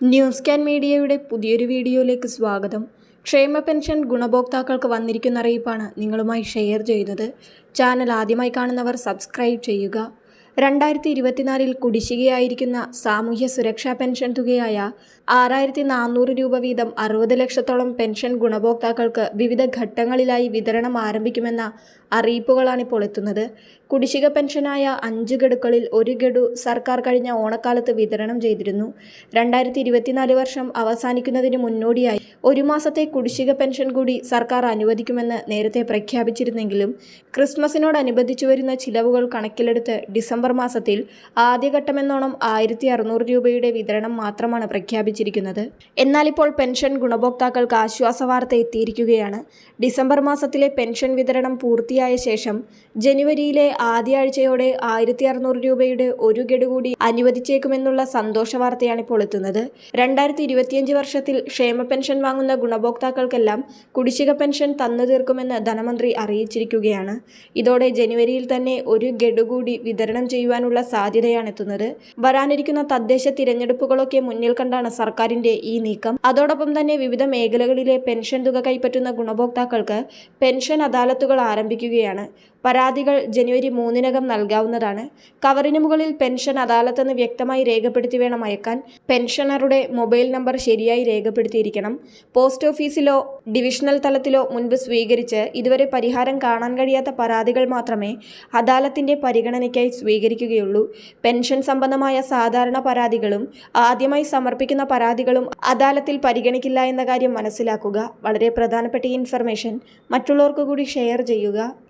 News can മീഡിയയുടെ പുതിയൊരു വീഡിയോയിലേക്ക് സ്വാഗതം. ക്ഷേമ പെൻഷൻ ഗുണഭോക്താക്കൾക്ക് വന്നിരിക്കുന്ന അറിയിപ്പാണ് നിങ്ങളുമായി ഷെയർ ചെയ്തത്. ചാനൽ ആദ്യമായി കാണുന്നവർ സബ്സ്ക്രൈബ് ചെയ്യുക. രണ്ടായിരത്തി ഇരുപത്തിനാലിൽ കുടിശ്ശികയായിരിക്കുന്ന സാമൂഹ്യ സുരക്ഷാ പെൻഷൻ തുകയായ ആറായിരത്തി നാനൂറ് രൂപ വീതം അറുപത് ലക്ഷത്തോളം പെൻഷൻ ഗുണഭോക്താക്കൾക്ക് വിവിധ ഘട്ടങ്ങളിലായി വിതരണം ആരംഭിക്കുമെന്ന അറിയിപ്പുകളാണ് ഇപ്പോൾ എത്തുന്നത്. കുടിശ്ശിക പെൻഷനായ അഞ്ച് ഗഡുക്കളിൽ ഒരു ഗഡു സർക്കാർ കഴിഞ്ഞ ഓണക്കാലത്ത് വിതരണം ചെയ്തിരുന്നു. രണ്ടായിരത്തി ഇരുപത്തിനാല് വർഷം അവസാനിക്കുന്നതിന് മുന്നോടിയായി ഒരു മാസത്തെ കുടിശ്ശിക പെൻഷൻ കൂടി സർക്കാർ അനുവദിക്കുമെന്ന് നേരത്തെ പ്രഖ്യാപിച്ചിരുന്നെങ്കിലും ക്രിസ്മസിനോടനുബന്ധിച്ചു വരുന്ന ചിലവുകൾ കണക്കിലെടുത്ത് ഡിസംബർ മാസത്തിൽ ആദ്യഘട്ടമെന്നോണം ആയിരത്തി അറുന്നൂറ് രൂപയുടെ വിതരണം മാത്രമാണ് പ്രഖ്യാപിച്ചിരിക്കുന്നത്. എന്നാൽ ഇപ്പോൾ പെൻഷൻ ഗുണഭോക്താക്കൾക്ക് ആശ്വാസ വാർത്ത എത്തിയിരിക്കുകയാണ്. ഡിസംബർ മാസത്തിലെ പെൻഷൻ വിതരണം പൂർത്തിയായ ശേഷം ജനുവരിയിലെ ആദ്യ ആഴ്ചയോടെ ആയിരത്തി അറുന്നൂറ് രൂപയുടെ ഒരു ഗഡു കൂടി അനുവദിച്ചേക്കുമെന്നുള്ള സന്തോഷ വാർത്തയാണ് ഇപ്പോൾ എത്തുന്നത്. രണ്ടായിരത്തി ഇരുപത്തിയഞ്ച് വർഷത്തിൽ ക്ഷേമ പെൻഷൻ വാങ്ങുന്ന ഗുണഭോക്താക്കൾക്കെല്ലാം കുടിശ്ശിക പെൻഷൻ തന്നു തീർക്കുമെന്ന് ധനമന്ത്രി അറിയിച്ചിരിക്കുകയാണ്. ഇതോടെ ജനുവരിയിൽ തന്നെ ഒരു ഗഡു കൂടി വിതരണം ചെയ്യുവാനുള്ള സാധ്യതയാണ് എത്തുന്നത്. വരാനിരിക്കുന്ന തദ്ദേശ തിരഞ്ഞെടുപ്പുകളൊക്കെ മുന്നിൽ കണ്ടാണ് സർക്കാരിന്റെ ഈ നീക്കം. അതോടൊപ്പം തന്നെ വിവിധ മേഖലകളിലെ പെൻഷൻ തുക കൈപ്പറ്റുന്ന ഗുണഭോക്താക്കൾക്ക് പെൻഷൻ അദാലത്തുകൾ ആരംഭിക്കുകയാണ്. പരാതികൾ ജനുവരി മൂന്നിനകം നൽകാവുന്നതാണ്. കവറിന് മുകളിൽ പെൻഷൻ അദാലത്തെന്ന് വ്യക്തമായി രേഖപ്പെടുത്തി വേണം അയക്കാൻ. പെൻഷനറുടെ മൊബൈൽ നമ്പർ ശരിയായി രേഖപ്പെടുത്തിയിരിക്കണം. പോസ്റ്റ് ഓഫീസിലോ ഡിവിഷണൽ തലത്തിലോ മുൻപ് സ്വീകരിച്ച് ഇതുവരെ പരിഹാരം കാണാൻ കഴിയാത്ത പരാതികൾ മാത്രമേ അദാലത്തിന്റെ പരിഗണനയ്ക്കായി സ്വീകരിക്കുകയുള്ളൂ. പെൻഷൻ സംബന്ധമായ സാധാരണ പരാതികളും ആദ്യമായി സമർപ്പിക്കുന്ന പരാതികളും അദാലത്തിൽ പരിഗണിക്കില്ല എന്ന കാര്യം മനസ്സിലാക്കുക. വളരെ പ്രധാനപ്പെട്ട ഈ ഇൻഫർമേഷൻ. മറ്റുള്ളവർക്ക് കൂടി ഷെയർ ചെയ്യുക.